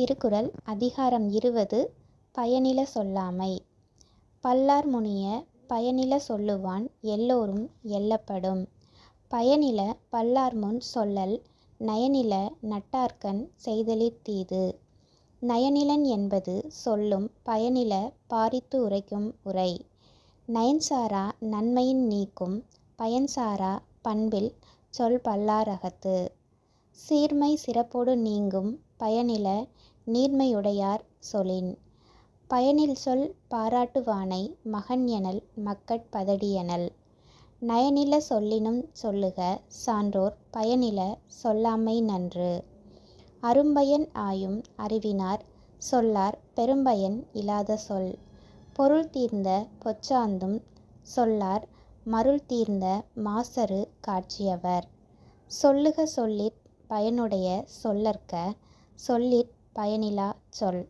திருக்குறள் அதிகாரம் இருபது பயனில சொல்லாமை. பல்லார் முனிய பயனில சொல்லுவான் எல்லோரும் எள்ளப்படும் பயனில பல்லார் முன் சொல்லல் நயனில நட்டார்கண் செய்தலித்தீது நயனிலன் என்பது சொல்லும் பயனில பாரித்து உரைக்கும் உரை. நயன்சாரா நன்மையின் நீக்கும் பயன்சாரா பண்பில் சொல் பல்லாரகத்து சீர்மை சிறப்போடு நீங்கும் பயனில நீர்மையுடையார் சொலின். பயனில் சொல் பாராட்டுவானை மகன் எனல் மக்கட் பதடியனல் நயனில சொல்லினும் சொல்லுக சான்றோர் பயனில சொல்லாமை நன்று. அரும்பயன் ஆயும் அறிவினார் சொல்லார் பெரும்பயன் இல்லாத சொல். பொருள் தீர்ந்த பொச்சாந்தும் சொல்லார் மருள் தீர்ந்த மாசரு காட்சியவர். சொல்லுக சொல்லிற் பயனுடைய சொல்லற்க சொல்லிற் பயனிலாச் சொல்